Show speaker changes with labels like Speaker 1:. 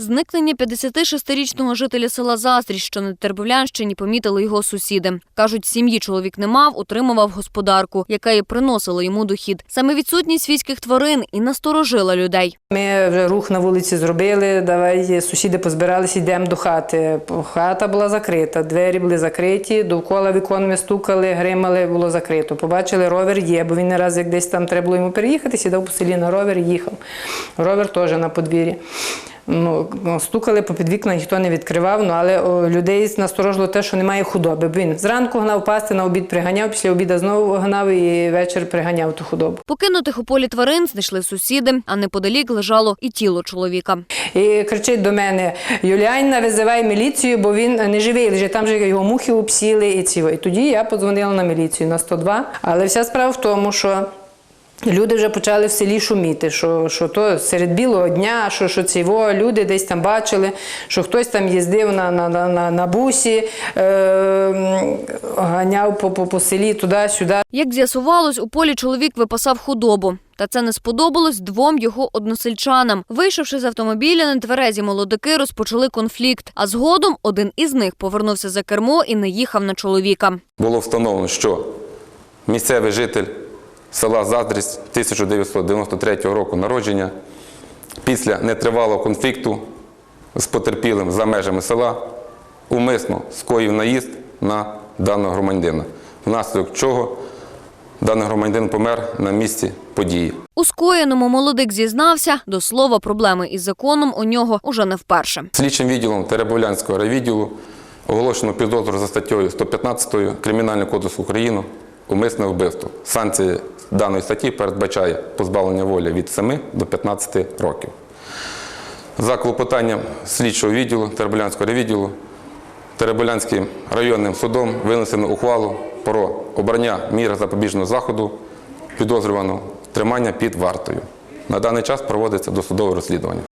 Speaker 1: Зникнення 56-річного жителя села Заздріч, що на Тербовлянщині, помітили його сусіди. Кажуть, сім'ї чоловік не мав, утримував господарку, яка і приносила йому дохід. Саме відсутність свійських тварин і насторожила людей.
Speaker 2: Ми вже рух на вулиці зробили. Давай сусіди позбиралися, йдемо до хати. Хата була закрита, двері були закриті, довкола вікон ми стукали, гримали, було закрито. Побачили, ровер є, бо він не раз як десь там треба було йому переїхати, сідав по селі на ровер і їхав. Ровер теж на подвір'ї. Ну, стукали по підвікна, ніхто не відкривав, ну, але о, людей насторожило те, що немає худоби. Бо Він зранку гнав пасти, на обід приганяв, після обіду знову гнав і вечір приганяв ту худобу.
Speaker 1: Покинутих у полі тварин знайшли сусіди, а неподалік лежало і тіло чоловіка.
Speaker 2: І кричить до мене: Юліанна, визивай міліцію, бо він не живий, лежить там же його мухи обсіли і ці. І тоді я подзвонила на міліцію на 102. Але вся справа в тому, що. Люди вже почали в селі шуміти, що, що то серед білого дня, що, що ці во, люди десь там бачили, що хтось там їздив на, на, на, на, на бусі, е, ганяв по, по, по селі туди-сюди.
Speaker 1: Як з'ясувалось, у полі чоловік випасав худобу. Та це не сподобалось двом його односельчанам. Вийшовши з автомобіля, нетверезі молодики розпочали конфлікт. А згодом один із них повернувся за кермо і не їхав на чоловіка.
Speaker 3: було встановлено, що місцевий житель села Заздрість 1993 року народження після нетривалого конфлікту з потерпілим за межами села умисно скоїв наїзд на даного громадянина, внаслідок чого даний громадянин помер на місці події.
Speaker 1: У скоєному молодик зізнався, до слова, проблеми із законом у нього уже не вперше.
Speaker 3: Слідчим відділом Теребовлянського райвідділу оголошено підозру за статтею 115 Кримінального кодексу України умисне вбивство. Санкція даної статті передбачає позбавлення волі від 7 до 15 років. За клопотанням слідчого відділу Теребовлянського райвідділу Теребовлянським районним судом винесено ухвалу про обрання міри запобіжного заходу підозрюваного тримання під вартою. На даний час проводиться досудове розслідування.